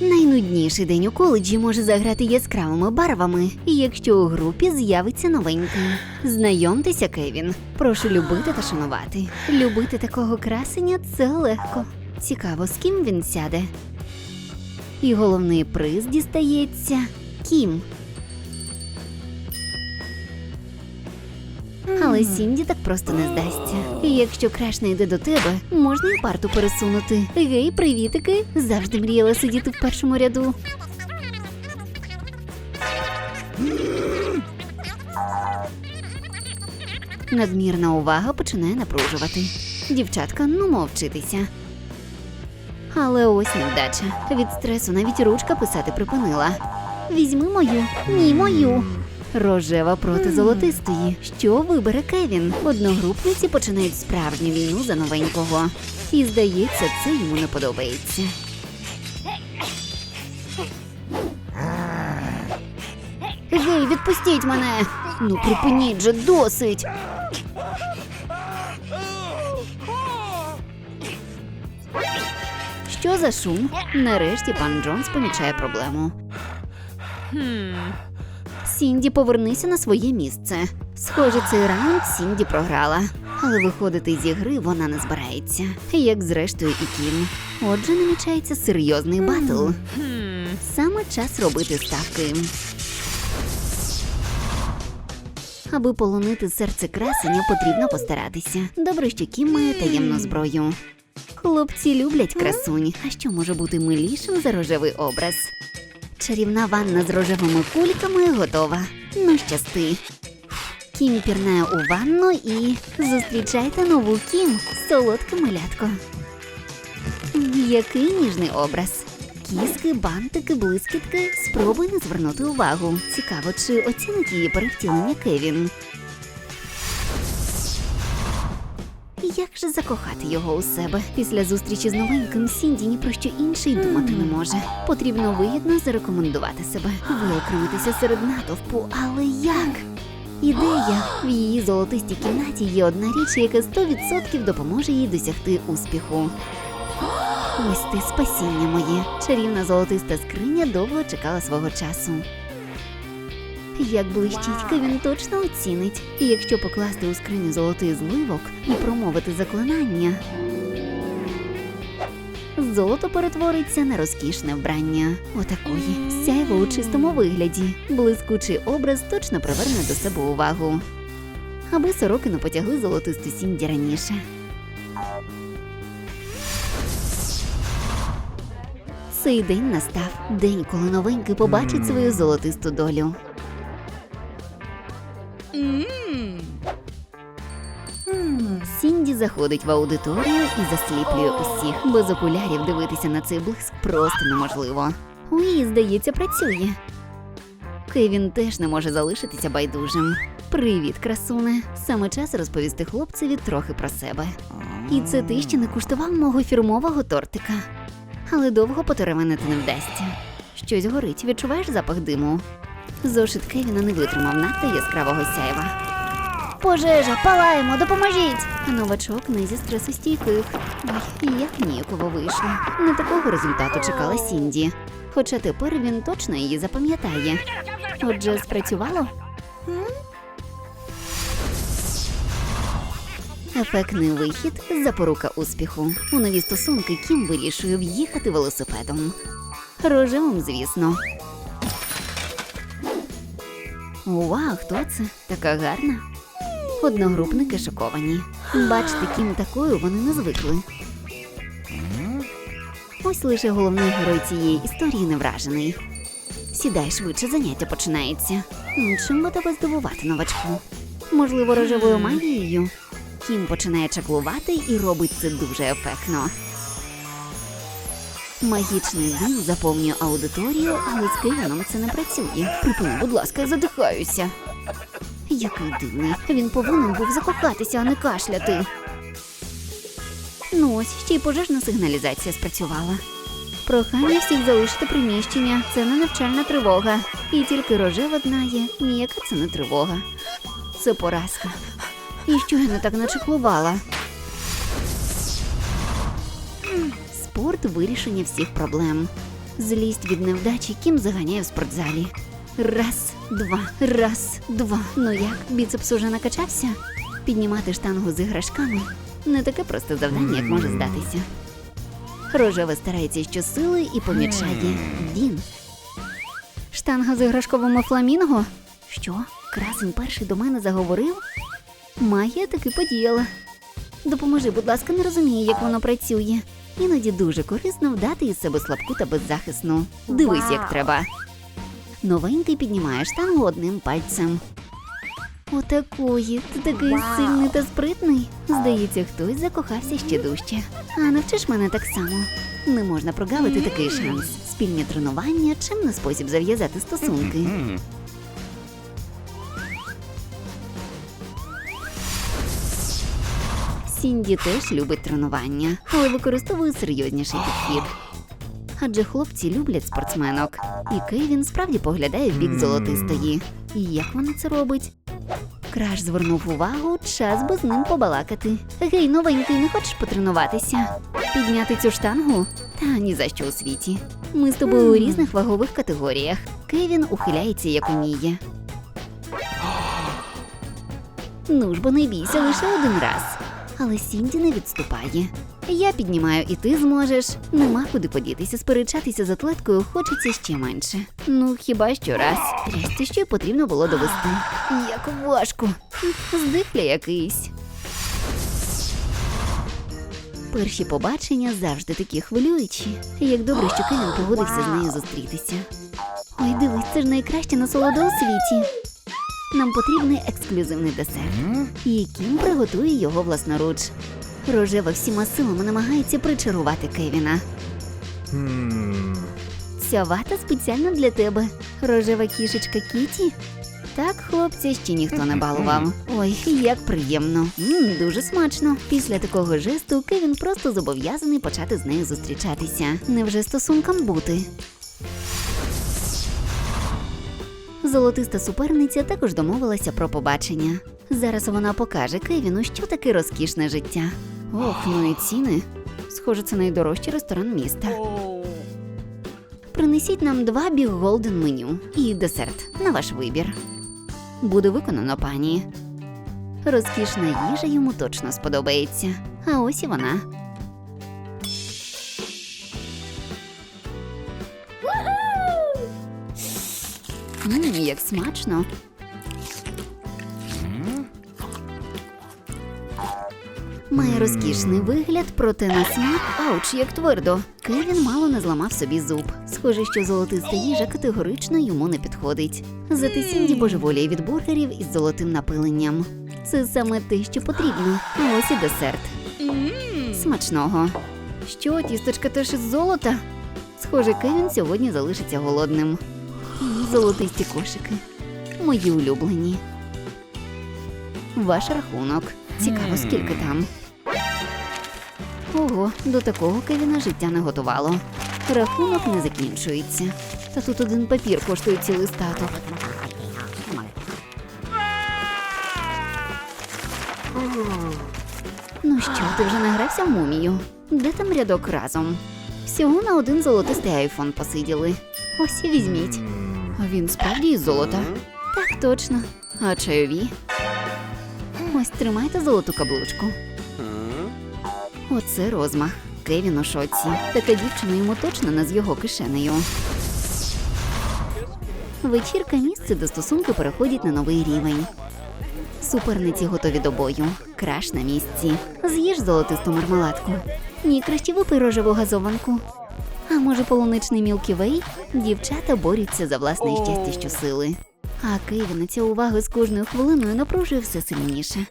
Найнудніший день у коледжі може заграти яскравими барвами, якщо у групі з'явиться новенький. Знайомтеся, Кевін. Прошу любити та шанувати. Любити такого красення це легко. Цікаво, з ким він сяде. І головний приз дістається Кім. Але Сінді так просто не здасться. Якщо краш не йде до тебе, можна і парту пересунути. Гей, привітики! Завжди мріяла сидіти в першому ряду. Надмірна увага починає напружувати. Дівчатка, ну мовчитися. Але ось невдача. Від стресу навіть ручка писати припинила. Візьми мою, ні, мою. Рожева проти золотистої. Що вибере Кевін? Одногрупниці починають справжню війну за новенького. І здається, це йому не подобається. Гей, відпустіть мене! Ну припиніть же досить. Що за шум? Нарешті пан Джонс помічає проблему. Сінді, повернися на своє місце. Схоже, цей раунд Сінді програла. Але виходити з ігри вона не збирається, як зрештою і Кім. Отже, намічається серйозний батл. Саме час робити ставки. Аби полонити серце красення, потрібно постаратися. Добре, що Кім має таємну зброю. Хлопці люблять красунь. А що може бути милішим за рожевий образ? Чарівна ванна з рожевими кульками готова. Ну, щасти. Кім пірнає у ванну і зустрічайте нову Кім, солодке малятко. Який ніжний образ. Кіски, бантики, блискітки. Спробуй не звернути увагу. Цікаво, чи оцінить її перевтілення Кевін. Як же закохати його у себе? Після зустрічі з новеньким Сінді ні про що інше й думати не може. Потрібно вигідно зарекомендувати себе, виокремитися серед натовпу, але як? Ідея в її золотистій кімнаті є одна річ, яка 100% допоможе їй досягти успіху. Ось ти спасіння моє. Чарівна золотиста скриня довго чекала свого часу. Як блищить, Кевін точно оцінить. І якщо покласти у скриню золотий зливок і промовити заклинання, золото перетвориться на розкішне вбрання. Отакої сяйво у чистому вигляді. Блискучий образ точно приверне до себе увагу. Аби сороки не потягли золотисту сінді раніше. Цей день настав день, коли новенький побачить свою золотисту долю. Заходить в аудиторію і засліплює усіх. Без окулярів дивитися на цей блиск просто неможливо. Уї, здається, працює. Кевін теж не може залишитися байдужим. Привіт, красуне. Саме час розповісти хлопцеві трохи про себе. І це ти ще не куштував мого фірмового тортика. Але довго потеревенити не вдасться. Щось горить, відчуваєш запах диму? Зошит Кевіна не витримав надто яскравого сяйва. Пожежа, палаємо, допоможіть! Новачок не зі стресостійких. Ой, як ніяково вийшло. Не такого результату чекала Сінді. Хоча тепер він точно її запам'ятає. Отже, спрацювало? Ефектний вихід запорука успіху. У нові стосунки Кім вирішує в'їхати велосипедом. Рожевим, звісно. Ува, хто це? Така гарна. Одногрупники шоковані. Бачити, Кім такою вони не звикли. Ось лише головний герой цієї історії не вражений. Сідай швидше, заняття починається. Чим би тебе здивувати, новачку? Можливо, рожевою магією. Кім починає чаклувати і робить це дуже ефектно. Магічний дим заповнює аудиторію, але з Кевіном це не працює. Припини, будь ласка, задихаюся. Який дивний. Він повинен був закохатися, а не кашляти. Ну ось, ще й пожежна сигналізація спрацювала. Прохання всіх залишити приміщення. Це не навчальна тривога. І тільки рожева знає, ніяка це не тривога. Це поразка. І що я не так начеклувала? Спорт вирішення всіх проблем. Злість від невдачі Кім заганяє в спортзалі. Раз, два, раз, два. Ну як, біцепс уже накачався? Піднімати штангу з іграшками не таке просте завдання, як може здатися. Рожева старається щосили і помічає він. Штанга з іграшковими фламінго? Що? Красень перший до мене заговорив? Магія таки подіяла. Допоможи, будь ласка, не розумію, як воно працює. Іноді дуже корисно вдати із себе слабку та беззахисну. Дивись, як треба. Новенький піднімає штангу одним пальцем. Отакої, ти такий сильний та спритний. Здається, хтось закохався ще дужче. А навчиш мене так само. Не можна прогавити такий шанс. Спільні тренування чимний спосіб зав'язати стосунки. Сінді теж любить тренування, але використовує серйозніший підхід. Адже хлопці люблять спортсменок, і Кевін справді поглядає в бік золотистої. І як вона це робить? Краш звернув увагу, час би з ним побалакати. Гей, новенький, не хочеш потренуватися? Підняти цю штангу? Та ні за що у світі. Ми з тобою у різних вагових категоріях. Кевін ухиляється як уміє. Ну ж бо не бійся лише один раз. Але Сінді не відступає. Я піднімаю, і ти зможеш. Нема куди подітися, сперечатися з атлеткою хочеться ще менше. Ну, хіба що раз. Трясти, що й потрібно було довести. Як важко. Здихля якийсь. Перші побачення завжди такі хвилюючі. Як добре, що Кевін погодився з нею зустрітися. Ой, дивись, це ж найкраще насолода у світі. Нам потрібний ексклюзивний десерт. І Кім приготує його власноруч. Рожева всіма силами намагається причарувати Кевіна. Ця вата спеціально для тебе. Рожева кішечка Кіті. Так, хлопця ще ніхто не балував. Ой, як приємно. м дуже смачно. Після такого жесту Кевін просто зобов'язаний почати з нею зустрічатися. Невже стосункам бути? Золотиста суперниця також домовилася про побачення. Зараз вона покаже Кевіну, що таке розкішне життя. Ох, ну і ціни. Схоже, це найдорожчий ресторан міста. Принесіть нам два біг голден меню і десерт на ваш вибір. Буде виконано, пані. Розкішна їжа йому точно сподобається. А ось і вона. Мм, як смачно. Має розкішний вигляд, проте на смак, ауч, як твердо. Кевін мало не зламав собі зуб. Схоже, що золотиста їжа категорично йому не підходить. Зате Сінді божеволіє від бургерів із золотим напиленням. Це саме те, що потрібно. А ось і десерт. Смачного. Що, тісточка теж із золота? Схоже, Кевін сьогодні залишиться голодним. Золотисті кошики. Мої улюблені. Ваш рахунок. Цікаво, скільки там. Ого, до такого Кевіна життя не готувало. Рахунок не закінчується. Та тут один папір коштує цілий статок. Ну що, ти вже награвся в мумію? Де там рядок разом? Всього на один золотистий айфон посиділи. Ось і візьміть. Він справді із золота? Так точно. А чайові? Ось тримайте золоту каблучку. Оце розмах. Кевін у шоці. Така дівчина йому точно не з його кишенею. Вечірка місце, де стосунки переходять на новий рівень. Суперниці готові до бою. Краш на місці. З'їж золотисту мармеладку. Ні, краще випий рожеву газованку. Може, полуничний мілківей? Дівчата борються за власне щастя щосили. А Кевіна ця увага з кожною хвилиною напружує все сильніше.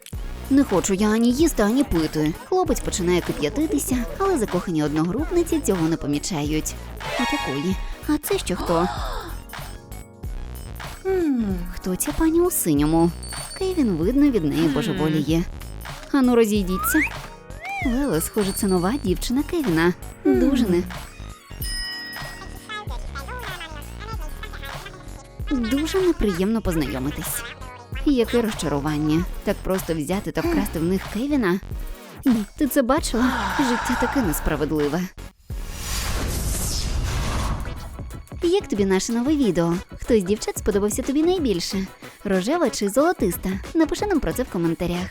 Не хочу я ані їсти, ані пити. Хлопець починає кип'ятитися, але закохані одногрупниці цього не помічають. Отакої. А це що хто? Хто ця пані у синьому? Кевін, видно, від неї божеволіє. Ану, розійдіться. Леле, схоже, це нова дівчина Кевіна. Дуже Дуже неприємно познайомитись. Яке розчарування. Так просто взяти та вкрасти в них Кевіна? Ти це бачила? Життя таке несправедливе. Як тобі наше нове відео? Хто з дівчат сподобався тобі найбільше? Рожева чи золотиста? Напиши нам про це в коментарях.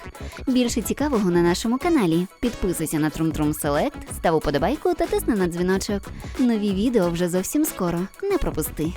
Більше цікавого на нашому каналі. Підписуйся на Трум Трум Селект, став уподобайку та тисни на дзвіночок. Нові відео вже зовсім скоро. Не пропусти.